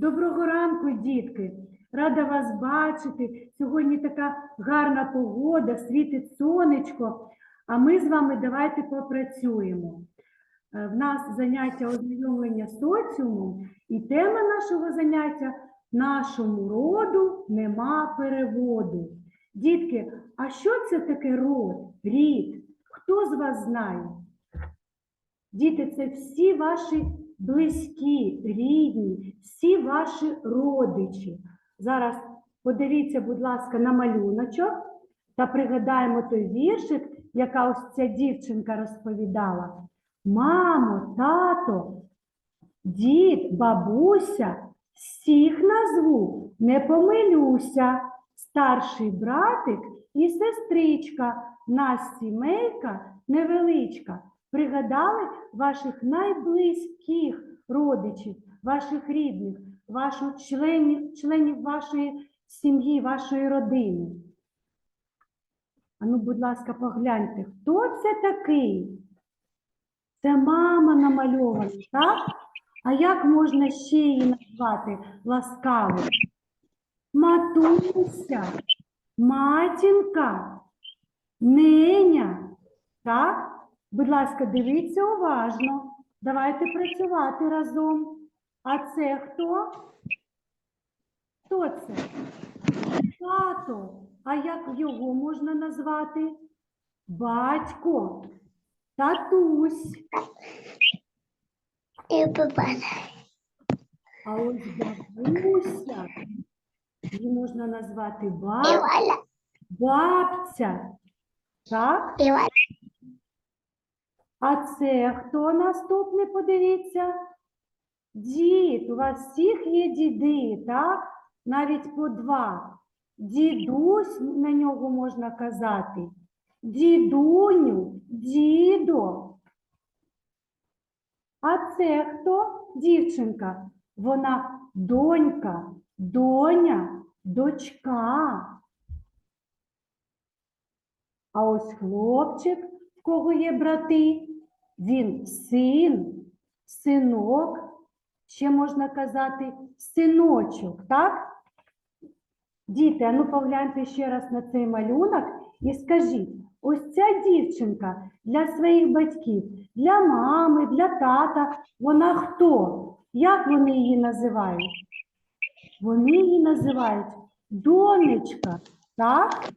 Доброго ранку, дітки! Рада вас бачити. Сьогодні така гарна погода, світить сонечко. А ми з вами давайте попрацюємо. Е, В нас заняття ознайомлення соціумом, і тема нашого заняття нашому роду нема переводу. Дітки, а що це таке род, рід? Хто з вас знає? Діти, це всі ваші близькі, рідні, всі ваші родичі. Зараз подивіться, будь ласка, на малюночок та пригадаємо той віршик, яка ось ця дівчинка розповідала. Мамо, тато, дід, бабуся, всіх назву, не помилюся. Старший братик і сестричка, нас сімейка невеличка. Пригадали ваших найблизьких родичів, ваших рідних, ваших членів, членів вашої сім'ї, вашої родини. Ану, будь ласка, погляньте, хто це такий? Це мама намальована, так? А як можна ще її назвати ласкаво? Матуся, матінка, неня, так? Будь ласка, дивіться уважно. Давайте працювати разом. А це хто? Хто це? Тато. А як його можна назвати? Батько, татусь. І. А ось бабуся. Її можна назвати баб... Бабця. Так? А це хто наступний? Подивіться. Дід, у вас всіх є діди, так? Навіть по два. Дідусь на нього можна казати. Дідуню, дідо. А це хто? Дівчинка. Вона донька, доня, дочка. А ось хлопчик, в кого є брати, він син, синок, ще можна казати синочок, так? Діти, а ну погляньте ще раз на цей малюнок і скажіть, ось ця дівчинка для своїх батьків, для мами, для тата, вона хто? Як вони її називають? Вони її називають донечка, так?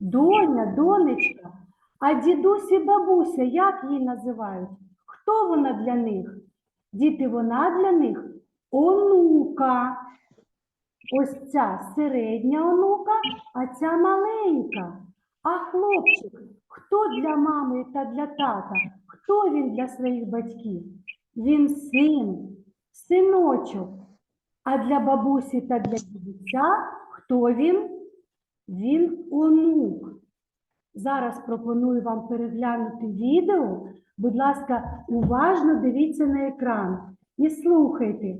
Доня, донечка. А дідусь і бабуся, як її називають? Хто вона для них? Діти, вона для них онука. Ось ця середня онука, а ця маленька. А хлопчик, хто для мами та для тата? Хто він для своїх батьків? Він син, синочок. А для бабусі та для дідуся хто він? Він онук. Зараз пропоную вам переглянути відео. Будь ласка, уважно дивіться на екран і слухайте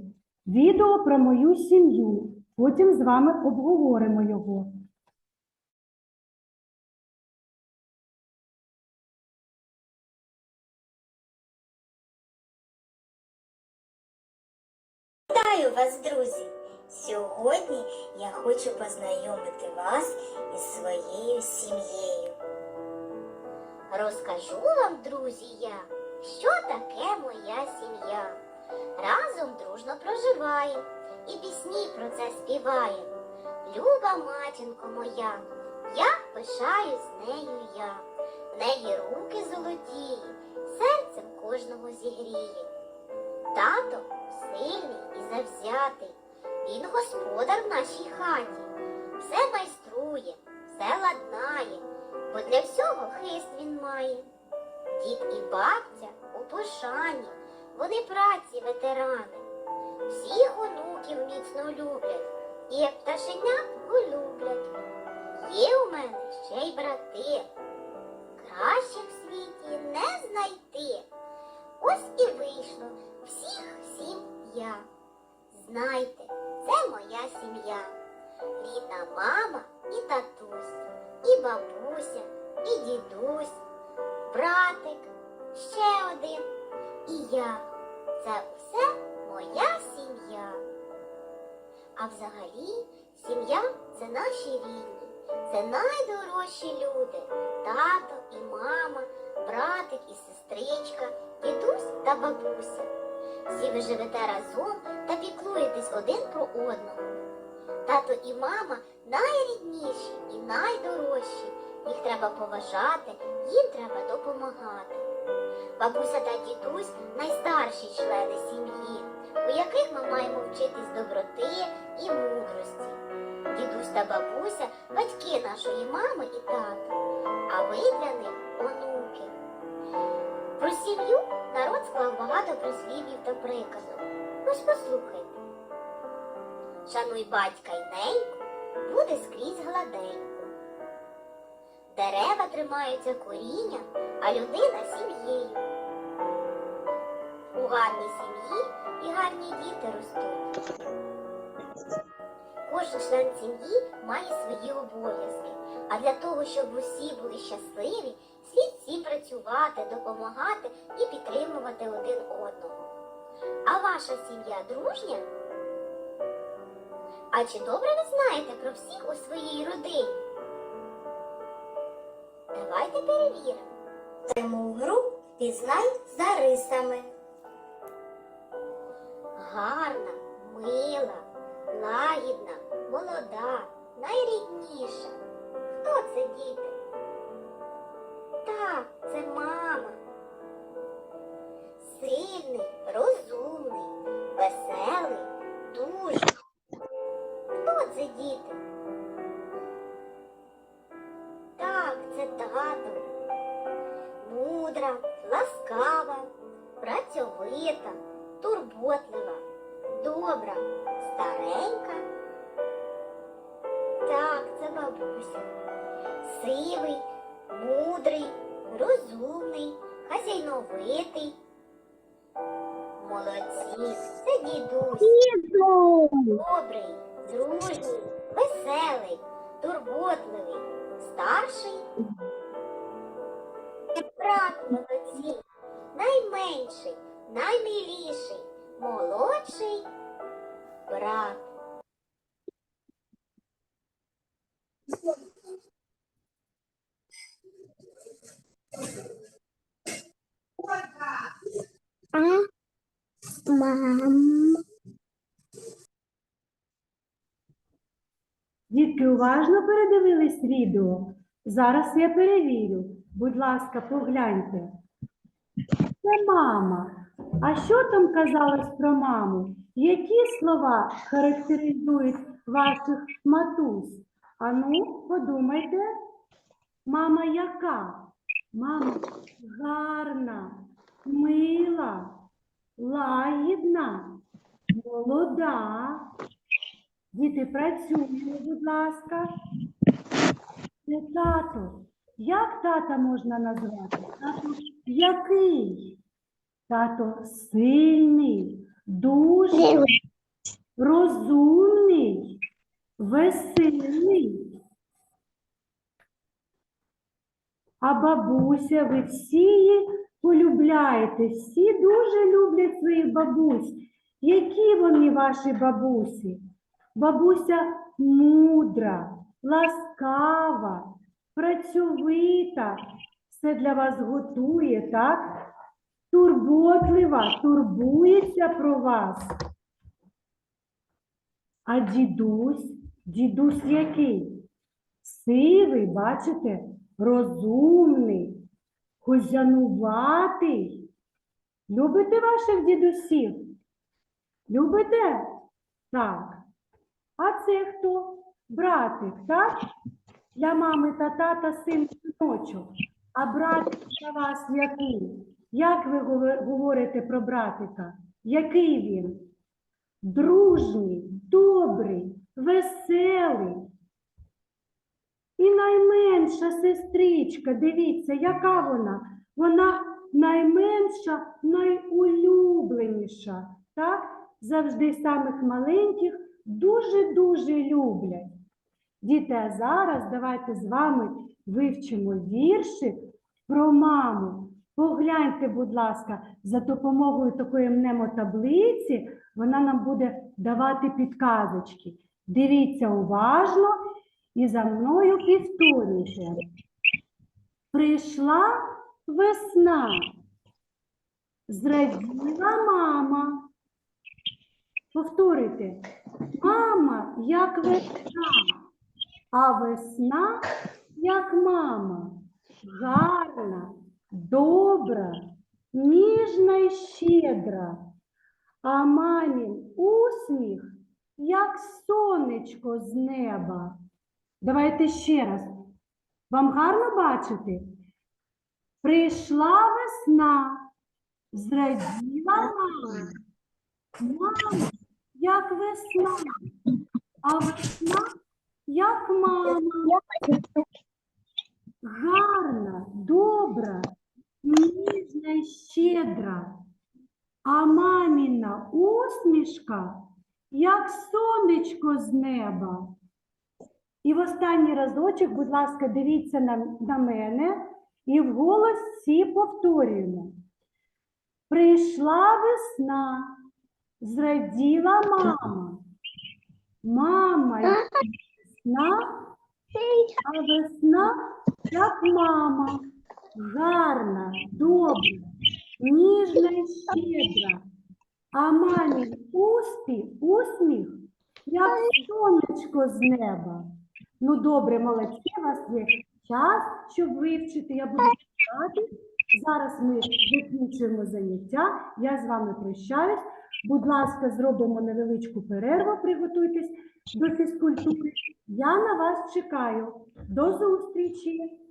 відео про мою сім'ю. Потім з вами обговоримо його. Вітаю вас, друзі! Сьогодні я хочу познайомити вас із своєю сім'єю. Розкажу вам, друзі, я, що таке моя сім'я. Разом дружно проживаємо і пісні про це співаємо. Люба матінко моя, я пишаюсь нею я. В неї руки золоті, серцем кожного зігріє. Тато сильний і завзятий, він господар в нашій хаті, все майструє, все ладнає, бо для всього хист він має. Дід і бабця у пошані, вони праці ветерани, всіх онуків міцно люблять, і як пташенят голюблять. Є у мене ще й брати, краще в світі не знайти. Ось і вийшло всіх сім я. Знайте, це моя сім'я. Рідна мама і татусь, і бабуся, і дідусь, братик, ще один і я. Це все моя сім'я. А взагалі, сім'я це наші рідні, це найдорожчі люди. Тато і мама, братик і сестричка, дідусь та бабуся. Всі ви живете разом та піклуєтесь один про одного. Тато і мама найрідніші і найдорожчі. Їх треба поважати, їм треба допомагати. Бабуся та дідусь найстарші члени сім'ї, у яких ми маємо вчитись доброти і мудрості. Дідусь та бабуся батьки нашої мами і тата, а ви для них онуки. Про сім'ю народ склав багато прислів'їв та приказок. Ось послухайте. Шануй батька й неньку, буде скрізь гладенько. Дерева тримаються коріння, а людина сім'єю. У гарній сім'ї і гарні діти ростуть. Кожен член сім'ї має свої обов'язки, а для того, щоб усі були щасливі, слід всім працювати, допомагати і підтримувати один одного. А ваша сім'я дружня? А чи добре ви знаєте про всіх у своїй родині? Давайте перевіримо. Цьому гру пізнай за рисами. Гарна, мила, лагідна, молода, найрідніша. Хто це діти? Так, це мама. Сильний, розумний, веселий, дуже. Хто це діти? Так, це тато. Мудра, ласкава, працьовита, турботлива, добра, старенька. Бабуся. Сивий, мудрий, розумний, хазяйновитий. Молодці, це дідусь. Добрий, дружній, веселий, турботливий, старший. Брат молодці, найменший, наймиліший, молодший брат. Мам. Дітки уважно передивились відео. Зараз я перевірю. Будь ласка, погляньте. Це мама. А що там казалось про маму? Які слова характеризують ваших матусь? Ану, подумайте. Мама яка? Мама гарна, мила, лагідна, молода. Діти, працюємо, будь ласка. Це тато. Як тата можна назвати? Тато який? Тато сильний, дуже розумний, веселий. А бабуся, ви всі її полюбляєте, всі дуже люблять своїх бабусь. Які вони ваші бабусі? Бабуся мудра, ласкава, працьовита, все для вас готує, так? Турботлива, турбується про вас. А дідусь, дідусь який? Сивий, бачите, розумний, хозянуватий. Любите ваших дідусів? Любите? Так. А це хто? Братик, так? Для мами та тата син синочок. А братик для вас який? Як ви говорите про братика? Який він? Дружній, добрий, веселий. І найменша сестричка, дивіться, яка вона? Вона найменша, найулюбленіша. Так? Завжди самих маленьких дуже-дуже люблять. Діти, а зараз давайте з вами вивчимо віршик про маму. Погляньте, будь ласка, за допомогою такої мнемотаблиці вона нам буде давати підказочки. Дивіться уважно і за мною повторюйте. Прийшла весна, зраділа мама. Повторюйте. Мама, як весна, а весна, як мама. Гарна, добра, ніжна і щедра. А мамін усміх, як сонечко з неба. Давайте ще раз. Вам гарно бачити? Прийшла весна, зраділа мама. Мама, як весна, а весна, як мама. Гарна, добра, ніжна і щедра. А маміна усмішка, як сонечко з неба. І в останній разочок, будь ласка, дивіться на, на мене і вголос всі повторюємо. Прийшла весна, зраділа мама. Мама, весна, а весна, як мама, гарна, добра, ніжна і щедра. А мамі успіх, усміх, як сонечко з неба. Ну, добре, молодці, у вас є час, щоб вивчити. Я буду читати. Зараз ми закінчуємо заняття. Я з вами прощаюсь. Будь ласка, зробимо невеличку перерву, приготуйтесь до фізкультури. Я на вас чекаю. До зустрічі!